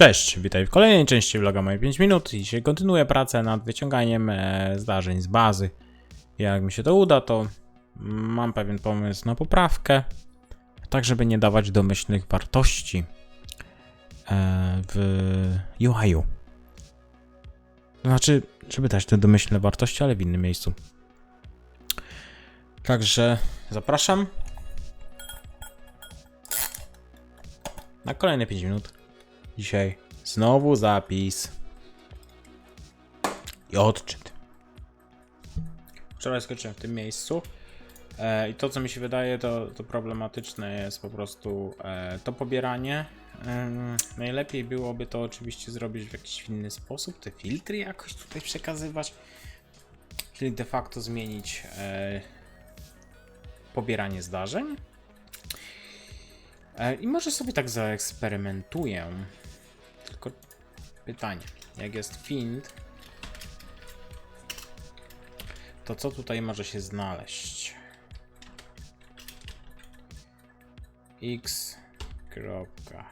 Cześć, witaj w kolejnej części vloga moje 5 minut. Dzisiaj kontynuuję pracę nad wyciąganiem e, zdarzeń z bazy. Jak mi się to uda, to mam pewien pomysł na poprawkę, tak żeby nie dawać domyślnych wartości e, w. To znaczy, żeby dać te domyślne wartości, ale w innym miejscu. Także zapraszam na kolejne 5 minut. Dzisiaj znowu zapis i odczyt. Wczoraj skończyłem w tym miejscu. E, I to, co mi się wydaje, to, to problematyczne jest po prostu e, to pobieranie. Ym, najlepiej byłoby to oczywiście zrobić w jakiś inny sposób, te filtry jakoś tutaj przekazywać. Czyli de facto zmienić e, pobieranie zdarzeń. E, I może sobie tak zaeksperymentuję. Pytanie, jak jest find, to co tutaj może się znaleźć? x. Kropka.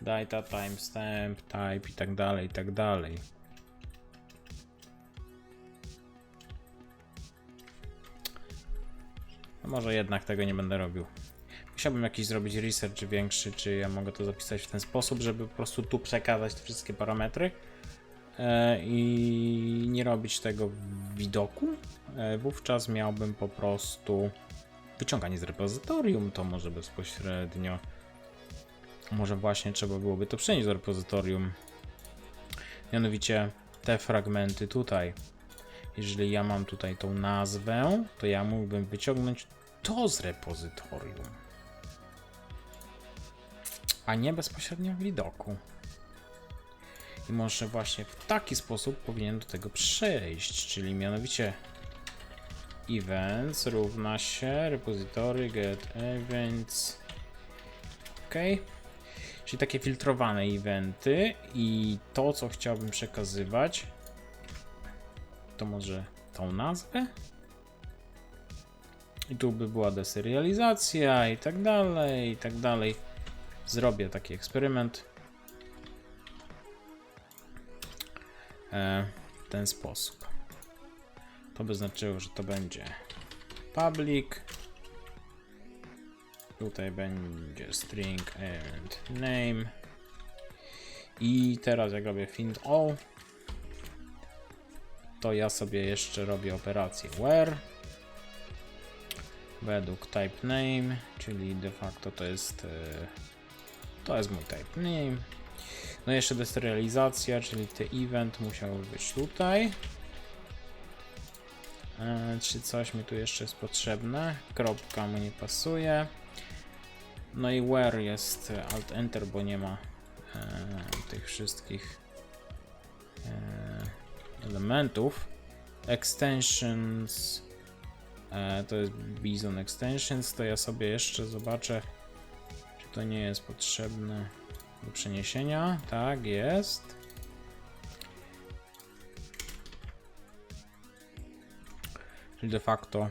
Data, timestamp, type i tak dalej, i tak dalej. No może jednak tego nie będę robił. Musiałbym jakiś zrobić research większy, czy ja mogę to zapisać w ten sposób, żeby po prostu tu przekazać te wszystkie parametry e, i nie robić tego w widoku. E, wówczas miałbym po prostu wyciąganie z repozytorium, to może bezpośrednio. Może właśnie trzeba byłoby to przenieść do repozytorium. Mianowicie te fragmenty tutaj. Jeżeli ja mam tutaj tą nazwę, to ja mógłbym wyciągnąć to z repozytorium a nie bezpośrednio w widoku. I może właśnie w taki sposób powinien do tego przejść, czyli mianowicie events równa się repository get events. Ok czyli takie filtrowane eventy i to co chciałbym przekazywać to może tą nazwę? I tu by była deserializacja i tak dalej i tak dalej zrobię taki eksperyment e, w ten sposób. To by znaczyło, że to będzie public. Tutaj będzie string and name. I teraz jak robię find all, to ja sobie jeszcze robię operację where według type name, czyli de facto to jest e, to jest mój type name. No jeszcze deserializacja, czyli ten event musiał być tutaj. E, czy coś mi tu jeszcze jest potrzebne? Kropka mu nie pasuje. No i where jest alt enter, bo nie ma e, tych wszystkich e, elementów. Extensions e, to jest Bison Extensions, to ja sobie jeszcze zobaczę to nie jest potrzebne do przeniesienia. Tak, jest. Czyli de facto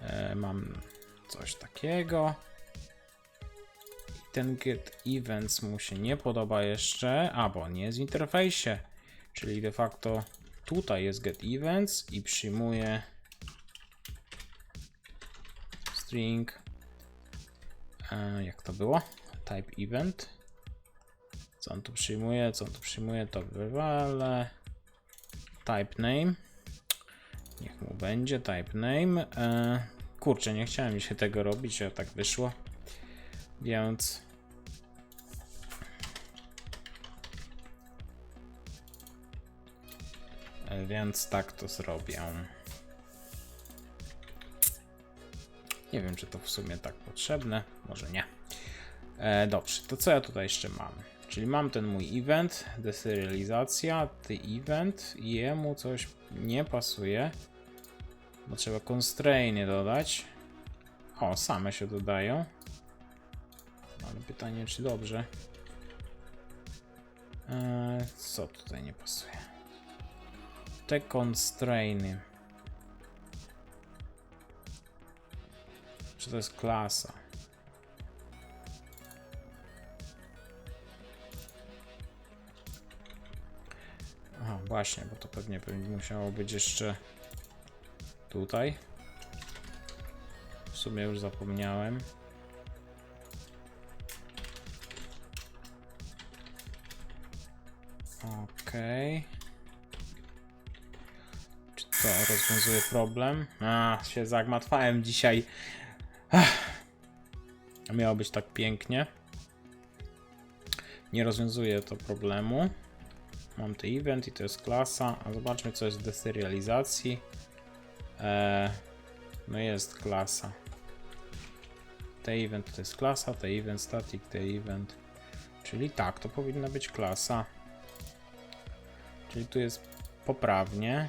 e, mam coś takiego. Ten get events mu się nie podoba jeszcze, a bo nie jest w interfejsie. Czyli de facto tutaj jest get events i przyjmuje string Jak to było? Type event. Co on tu przyjmuje? Co on tu przyjmuje? To wywalę. Type name. Niech mu będzie type name. E, kurczę, nie chciałem się tego robić, a tak wyszło. Więc. E, więc tak to zrobię. Nie wiem, czy to w sumie tak potrzebne. Może nie. E, dobrze, to co ja tutaj jeszcze mam? Czyli mam ten mój event, deserializacja, ty event jemu coś nie pasuje. Bo trzeba constrainy dodać. O, same się dodają. Ale pytanie, czy dobrze. E, co tutaj nie pasuje? Te constrainy. to jest klasa. Aha, właśnie, bo to pewnie, pewnie musiało być jeszcze tutaj. W sumie już zapomniałem. Okej. Okay. Czy to rozwiązuje problem? A, się zagmatwałem dzisiaj Ach. Miało być tak pięknie. Nie rozwiązuje to problemu. Mam ten event i to jest klasa. A zobaczmy, co jest w deserializacji. Eee, no jest klasa. Te event to jest klasa, te event static, te event. Czyli tak, to powinna być klasa. Czyli tu jest poprawnie.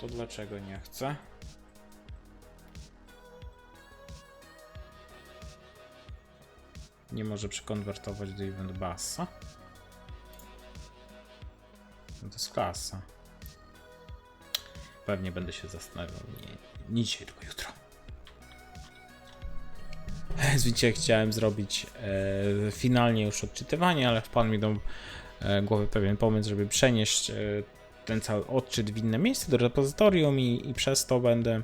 To dlaczego nie chcę? Nie może przekonwertować do event bassa. No to jest klasa. Pewnie będę się zastanawiał. Nie, nie dzisiaj, tylko jutro. Widzicie, chciałem zrobić e, finalnie już odczytywanie, ale wpadł mi do e, głowy pewien pomysł, żeby przenieść e, ten cały odczyt w inne miejsce do repozytorium i, i przez to będę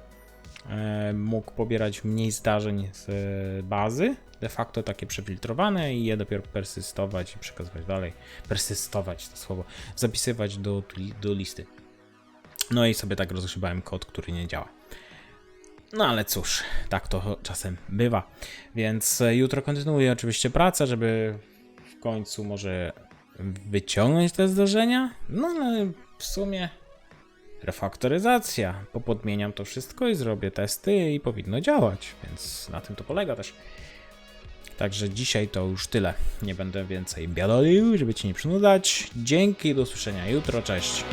e, mógł pobierać mniej zdarzeń z e, bazy, de facto takie przefiltrowane i je dopiero persystować i przekazywać dalej. Persystować to słowo, zapisywać do, do listy. No i sobie tak rozgrzebałem kod, który nie działa. No ale cóż, tak to czasem bywa. Więc e, jutro kontynuuję oczywiście pracę, żeby w końcu może wyciągnąć te zdarzenia. No ale w sumie refaktoryzacja. Popodmieniam to wszystko i zrobię testy i powinno działać, więc na tym to polega też. Także dzisiaj to już tyle. Nie będę więcej biadolił, żeby Cię nie przynudzać. Dzięki, do usłyszenia jutro, cześć.